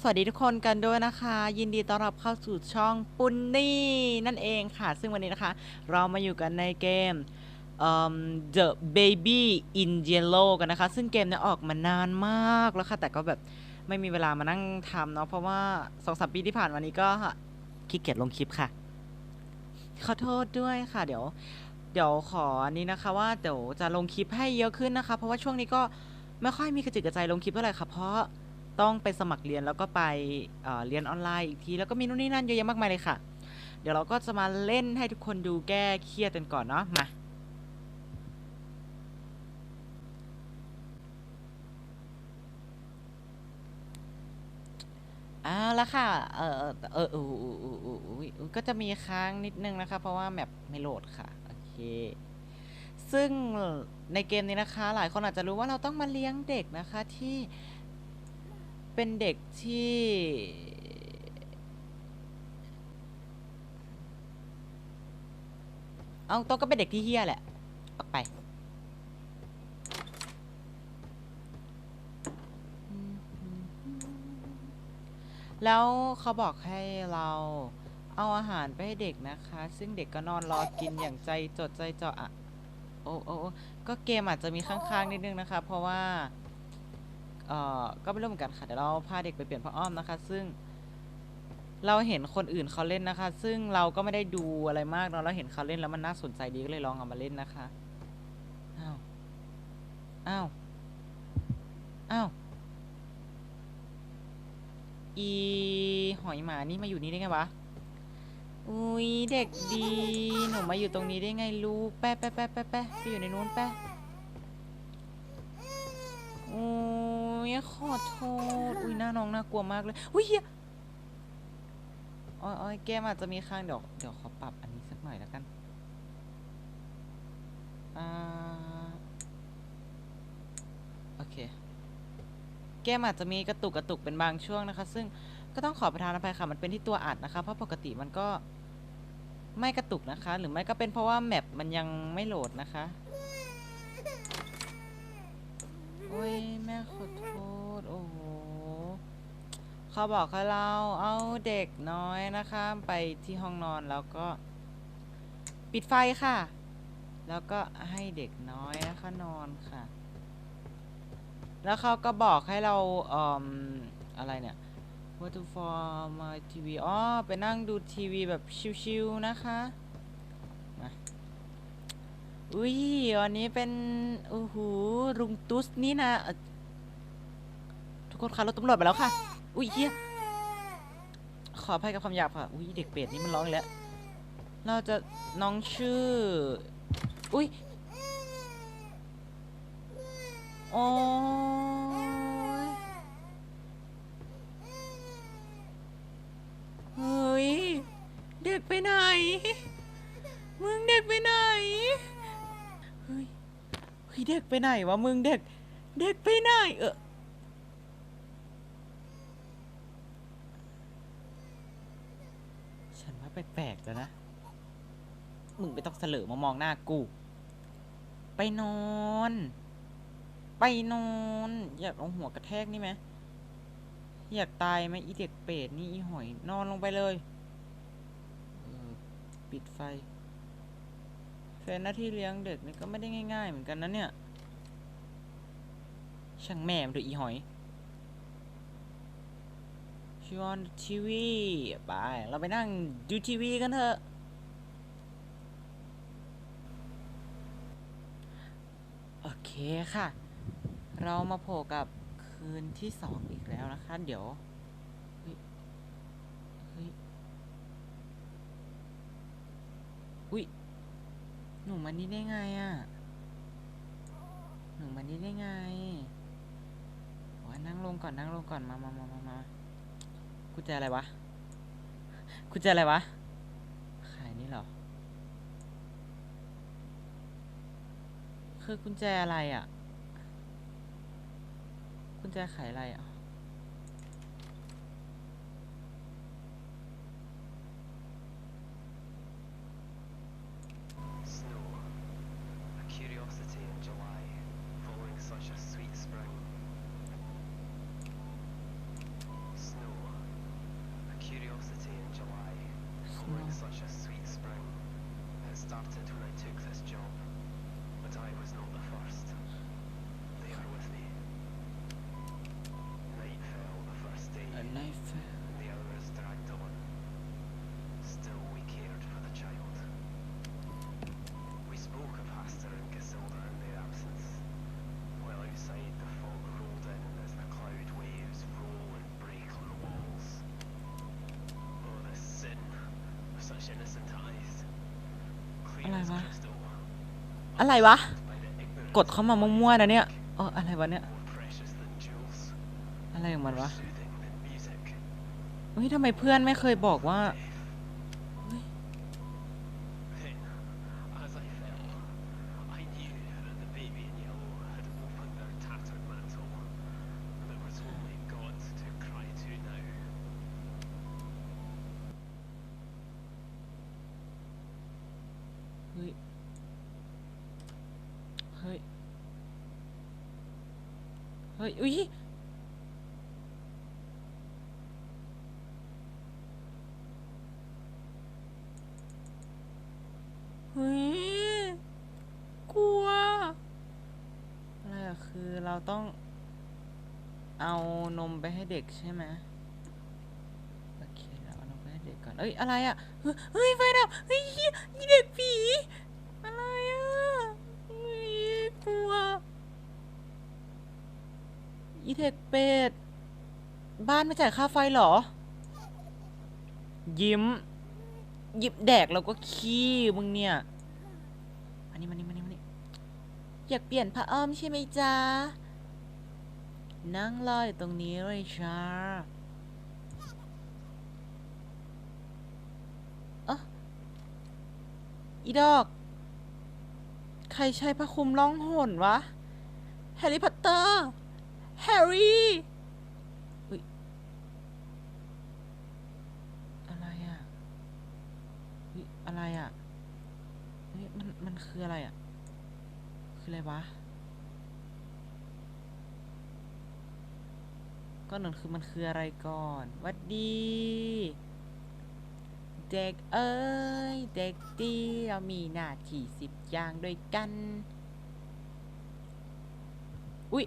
สวัสดีทุกคนกันด้วยนะคะ ยินดีต้อนรับเข้าสู่ช่องปุนนี่นั่นเองค่ะ ซึ่งวันนี้นะคะ เรามาอยู่กันในเกมเอิ่ม The Baby in Yellow กันนะคะ ซึ่งเกมเนี้ยออกมานานมากแล้วค่ะ แต่ก็แบบไม่มีเวลามานั่งทำเนาะเพราะว่าสองสามปีที่ผ่านมานี้ก็ขี้เกียจลงคลิปค่ะ ขอโทษด้วยค่ะ เดี๋ยว เดี๋ยวขออันนี้นะคะว่าเดี๋ยวจะลงคลิปให้เยอะขึ้นนะคะ เพราะว่าช่วงนี้ก็ไม่ค่อยมีกระจิกกระใจลงคลิปเท่าไหร่ค่ะเพราะ ต้องไปสมัครเรียนแล้วก็ไปเเรียนออนไลน์อีกที แล้วก็มีนู่นนี่นั่นเยอะแยะมากมายเลยค่ะ เดี๋ยวเราก็จะมาเล่นให้ทุกคนดูแก้เครียดกันก่อนเนาะมาเอาละค่ะ เออเออเออก็จะมีค้างนิดนึงนะคะ เพราะว่าแมปไม่โหลดค่ะ โอเค ซึ่งในเกมนี้นะคะ หลายคนอาจจะรู้ว่าเราต้องมาเลี้ยงเด็กนะคะที่ เป็นเด็กที่เอาโตะก็เป็นเด็กที่เฮี้ยแหละ ออกไป แล้วเขาบอกให้เราเอาอาหารไปให้เด็กนะคะ ซึ่งเด็กก็นอนรอกินอย่างใจจดใจจ่ออะโอ้โอ้โอ้ก็เกมอาจจะมีข้างๆนิดนึงนะคะ เพราะว่า เอ่อก็ไม่รู้เหมือนกันค่ะเดี๋ยวเราพาเด็กไปเปลี่ยนผ้าอ้อมนะคะ ซึ่งเราเห็นคนอื่นเขาเล่นนะคะ ซึ่งเราก็ไม่ได้ดูอะไรมากเนาะเราเห็นเขาเล่นแล้วมันน่าสนใจดีก็เลยลองเอามาเล่นนะคะอ้าวอ้าวอ้าวอีหอยหมานี่มาอยู่นี่ได้ไงวะอุ้ยเด็กดีหนูมาอยู่ตรงนี้ได้ไงลูกแป๊ะแป๊ะแป๊ะแป๊ะแป๊ะไปอยู่ในนู้นแป๊ะโอ้ ยขอโทษ อุ้ยหน้าน้องน่ากลัวมากเลย อุ้ยเฮียอ้อยแก้มอาจจะมีข้างเดี๋ยวเดี๋ยวขอปรับอันนี้สักหน่อยแล้วกัน อ่า โอเค แก้มอาจจะมีกระตุกกระตุกเป็นบางช่วงนะคะ ซึ่งก็ต้องขอประทานอภัยค่ะ มันเป็นที่ตัวอัดนะคะ เพราะปกติมันก็ไม่กระตุกนะคะ หรือไม่ก็เป็นเพราะว่าแมปมันยังไม่โหลดนะคะ โอ้ยแม่ขอโทษโอ้โหเขาบอกให้เราเอาเด็กน้อยนะคะไปที่ห้องนอนแล้วก็ ปิดไฟค่ะ แล้วก็ให้เด็กน้อยนะคะนอนค่ะ แล้วเขาก็บอกให้เราเอ่ออะไรเนี่ย What to for my TV อ๋อไปนั่งดูทีวีแบบชิวๆนะคะ อุ้ยวันนี้เป็นโอ้โหรุงตุสนี่นะเอ่อทุกคนคะรถตำรวจไปแล้วค่ะ อุ้ยเฮียขออภัยกับคำหยาบค่ะ อุ้ยเด็กเป็ดนี่มันร้องอีกแล้ว เราจะน้องชื่อ อุ้ยโอ้ยเฮ้ย เด็กไปไหน มึงเด็กไปไหน เด็กไปไหนวะมึงเด็ก เด็กไปไหนเออฉันว่าแปลกๆแล้วนะ มึงไม่ต้องเสลอมามองหน้ากู ไปนอน ไปนอน อยากเอาหัวกระแทกนี่ไหมอยากตายไหมอีเด็กเป็ดนี่อีหอยนอนลงไปเลยเออปิดไฟ แฟนหน้าที่เลี้ยงเด็กนี่ก็ไม่ได้ง่ายๆ เหมือนกันนะเนี่ย ช่างแม่มนเถอะอีหอยชวนทีวีไป เราไปนั่งดูทีวีกันเถอะ โอเคค่ะ เรามาโผล่กับคืนที่สองอีกแล้วนะคะ เดี๋ยว เฮ้ย เฮ้ย อุ้ย หนูมานี่ได้ไงอะ่ะ หนูมานี่ได้ไงโอ้ยนั่งลงก่อนนั่งลงก่อนมามามามามากุญแจอะไรวะกุญแจอะไรวะ ขายนี่เหรอ คือกุญแจอะไรอะกุญแจขายอะไรอะ อะไรวะ กดเข้ามามั่วๆนะเนี่ยเอออะไรวะเนี่ย อะไรของมันวะเฮ้ยทำไมเพื่อนไม่เคยบอกว่า Then, as I fell, I knew that the baby in yellow had opened their tattered mantle, and it was only God to cry to now. เฮ้ย เฮ้ย เฮ้ย อุ้ยเฮ้ย กลัว อะไรอะคือเราต้องเอานมไปให้เด็กใช่ไหมโอเคเราเอานมไปให้เด็กก่อน เอ้ย อะไรอะเฮ้ยเฮ้ยไฟดับเฮ้ยยีเด็กผี อะไรอะเฮ้ยกลัว อี เด็กเป็ด บ้านไม่จ่ายค่าไฟเหรอ ยิ้มหยิบแดกแล้วก็ขี้มึงเนี่ย อันนี้มานี่มานี่มานี่อยากเปลี่ยนผ้าอ้อมใช่ไหมจ๊ะ นั่งรออยู่ตรงนี้เลยจ้าเอะอีดอก ใครใช้ผ้าคลุมล่องหนวะ แฮร์รี่พอตเตอร์ แฮร์รี่อุ๊ยอะไรอะอุ๊ยอะไรอะเฮ้ยมัน มันคืออะไรอะ คืออะไรวะก็หนึ่งคือมันคืออะไรก่อนวัดดี เด็กเอ้ย เด็กดีเรามีหน้าที่สิบอย่างด้วยกัน อุ้ย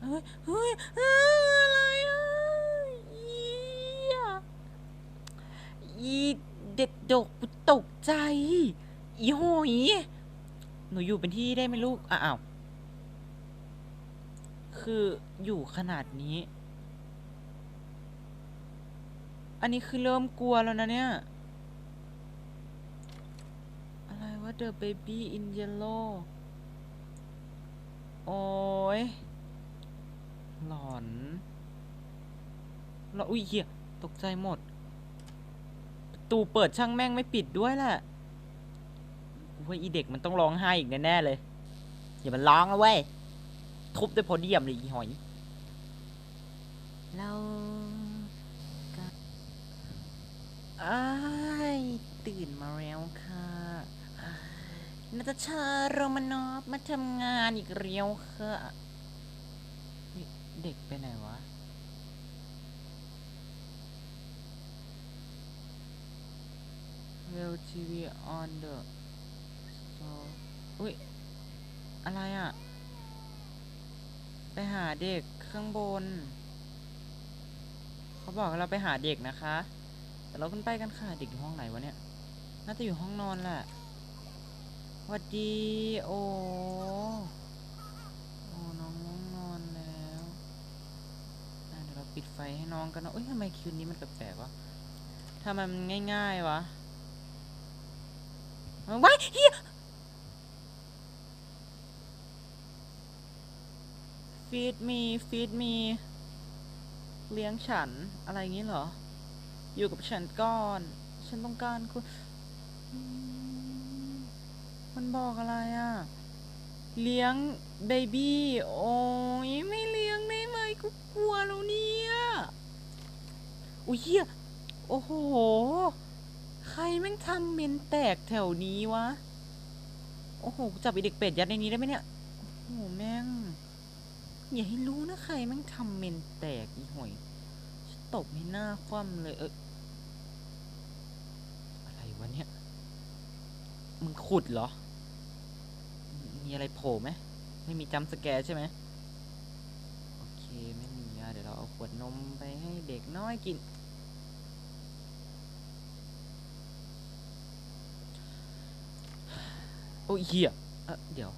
เฮ้ยเฮ้ยเฮ้ยอะไรอะอีอะอีเด็กดกตกใจ อีโหยหนูอยู่เป็นที่ได้ไหมลูกอะอ้าวคืออยู่ขนาดนี้ อันนี้คือเริ่มกลัวแล้วนะเนี่ย อะไรวะ The Baby in Yellow โอ้ย หลอนหลอนอุ้ยเหี้ยตกใจหมดประตูเปิดช่างแม่งไม่ปิดด้วยแหละกูว่าอีเด็กมันต้องร้องไห้อีกแน่ๆเลยอย่ามันร้องนะเว้ยทุบด้วยพเดียมเลยอีหอยเราอ้ายตื่นมาแล้วค่ะนาตาชาโรมานอฟมาทำงานอีกเรียวค่ะ เด็กไปไหนวะ Well TV on the so อุ้ย อะไรอะ ไปหาเด็กข้างบน เขาบอกเราไปหาเด็กนะคะ แต่เราขึ้นไปกันค่ะ เด็กอยู่ห้องไหนวะเนี่ย น่าจะอยู่ห้องนอนแหละวัดดี โอ น้องง่วงนอนแล้วอะเดี๋ยวเรา ปิดไฟให้น้องกันนะเอ้ยทำไมคืนนี้มันแปลกๆวะทำไมมันง่ายๆวะเอาไว้เฮียฟีดมีฟีดมีเลี้ยงฉันอะไรอย่างงี้เหรอ อยู่กับฉันก่อน ฉันต้องการคุณ มันบอกอะไรอะ่ะ เลี้ยงเบบี้โอ้ยไม่เลี้ยงได้ กูกลัวแล้วเนี่ยอุ้ยเฮียโอ้โห ใครแม่งทำเมนแตกแถวนี้วะ โอ้โห จับไอเด็กเป็ดยัดในนี้ได้ไหมเนี่ย โอ้โห แม่ง อย่าให้รู้นะใครแม่งทำเมนแตกอีห่วยตบให้หน้าคว่ำเลย เอออะไรวะเนี่ย มึงขุดเหรอ มีอะไรโผล่ไหม ไม่มีจัมสแกร์ใช่ไหม ไม่มีอะเดี๋ยวเราเอาขวดนมไปให้เด็กน้อยกิน โอ้ยเหี้ยเอะเดี๋ยว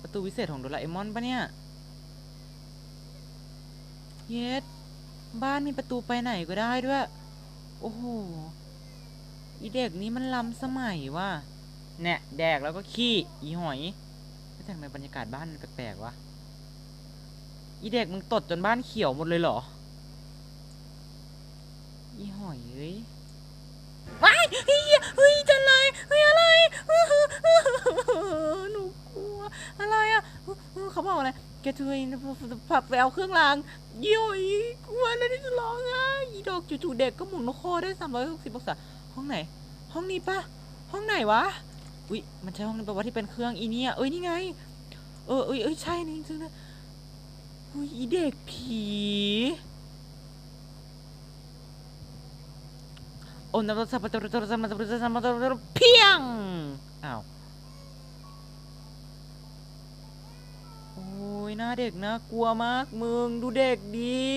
ประตูวิเศษของโดราเอมอนปะเนี่ย เย็ดบ้านมีประตูไปไหนก็ได้ด้วย โอ้โห อีเด็กนี้มันล้ำสมัยว่ะแน่แดกแล้วก็ขี้ อีหอยไม่แต่ทำไมบรรยากาศบ้านมันแปลกๆวะ อีเด็กมึงตดจนบ้านเขียวหมดเลยเหรอ อีหอยเอ้ยว้ายเฮ้ยเฮ้ยจะอะไรเฮ้ยอะไรหนูกลัวอะไรอะเขาบอกอะไรแกช่วยผับไปเอาเครื่องรางย่อยกลัวแล้วที่จะร้องไห้อีดอกจู่ๆเด็กก็หมุนโคได้สามร้อยหกสิบองศาห้องไหน ห้องนี้ปะห้องไหนวะอุ้ยมันใช่ห้องนี้ปะวะที่เป็นเครื่องอีเนี่ยเอ้ยนี่ไง เออเอ้ยเอ้ยใช่นี่จริงนะ อุ้ยอีเด็กผี โอ้นับสับปะรดสับปะรดสับปะรดสับปะรดเพียง อ้าว โอ้ยหน้าเด็กนะกลัวมากมึง ดูเด็กดี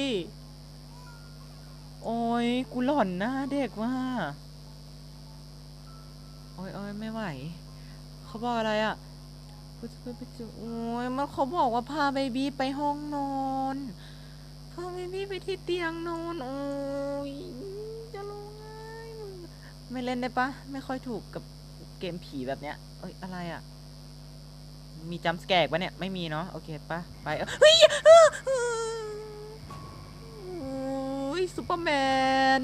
โอ้ยกูหล่อนหน้าเด็กว่า โอ้ยโอ้ยไม่ไหว เขาบอกอะไรอะ่ะ กูจะไปไปเจอโอ้ยมันเขาบอกว่าพาเบบี้ไปห้องนอนพาเบบี้ไปที่เตียงนอนโอ้ยจะร้องไห้มึงไม่เล่นได้ปะไม่ค่อยถูกกับเกมผีแบบเนี้ยเอ้ยอะไรอะ่ะ มีจัมสแกร์ปะเนี่ยไม่มีเนาะโอเคปะไปเฮ้ยโอ้ยซูเปอร์แมน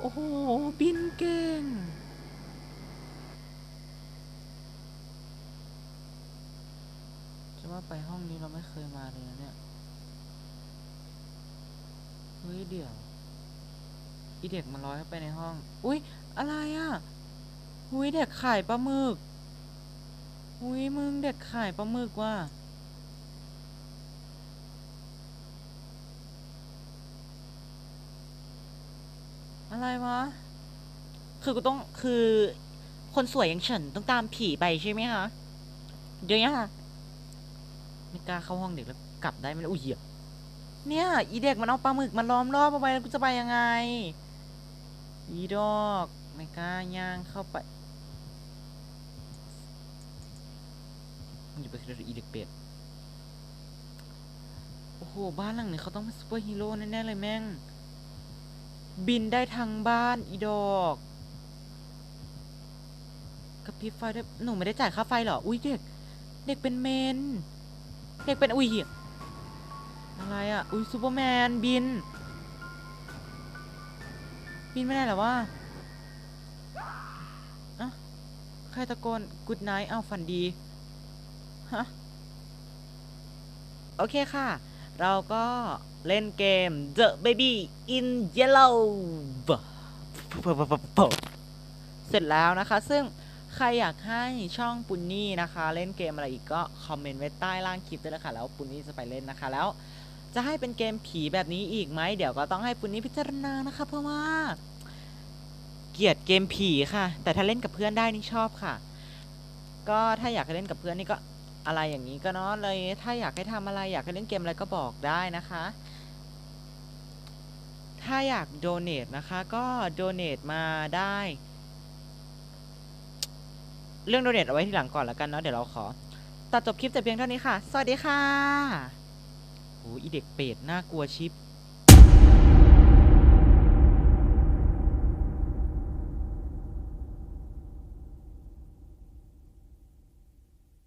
โอ้โหบินเก่ง จะ ว่าไปห้องนี้เราไม่เคยมาเลยนะเนี่ย เฮ้ยเดี๋ยว อีเด็กมันร้อยเข้าไปในห้อง อุ้ยอะไรอะ่ะอุ้ยเด็กขายปลาหมึก อุ้ยมึงเด็กขายปลาหมึกว่ะอะไรวะ คือกูต้องคือคนสวยอย่างฉันต้องตามผีไปใช่ไหมคะ เดี๋ยวนี้ค่ะ ไม่กล้าเข้าห้องเด็กแล้วกลับได้ไหมล่ะอุ้ยเหี้ยเนี่ย อีเด็กมันเอาปลาหมึกมันล้อมรอบเอาไว้แล้วกูจะไปยังไง อีดอกไม่กล้าย่างเข้าไปมึงอย่ไปคิดว่าอีเด็กเป็ดโอ้โห บ้านหลังนี้เขาต้องเป็นซูเปอร์ฮีโร่แน่ๆเลยแม่ง บินได้ทั้งบ้านอีดอกกระพริบไฟด้วยหนูไม่ได้จ่ายค่าไฟเหรอ อุ้ยเด็ก เด็กเป็นเมน เด็กเป็นอุ้ยเหี้ยอะไรอะ อุ้ยซูเปอร์แมนบิน บินไม่ได้หรอวะอะใครตะโกนกูดไนท์เอาฝันดี ฮะ โอเคค่ะ เราก็เล่นเกม The Baby in Yellow เสร็จแล้วนะคะ ซึ่ง ใครอยากให้ช่องปุนนี่นะคะ เล่นเกมอะไรอีกก็คอมเมนต์ไว้ใต้ล่างคลิปด้วยนะคะแล้วปุนนี่จะไปเล่นนะคะ แล้วจะให้เป็นเกมผีแบบนี้อีกไหมเดี๋ยวก็ต้องให้ปุนนี่พิจารณานะคะ เพราะว่า เกลียดเกมผีค่ะ แต่ถ้าเล่นกับเพื่อนได้นี่ชอบค่ะ ก็ถ้าอยากเล่นกับเพื่อนนี่ก็อะไรอย่างนี้ก็เนาะเลย ถ้าอยากให้ทำอะไรอยากให้เล่นเกมอะไรก็บอกได้นะคะ ถ้าอยากโดเน a นะคะ ก็โดเน a มาได้ เรื่องโดเนตเอาไว้ทีหลังก่อนแล้วกันเนาะเดี๋ยวเราขอตัดจบคลิปแต่เพียงเท่านี้ค่ะ สวัสดีค่ะโอ้อีเด็กเป็ดน่ากลัวชิป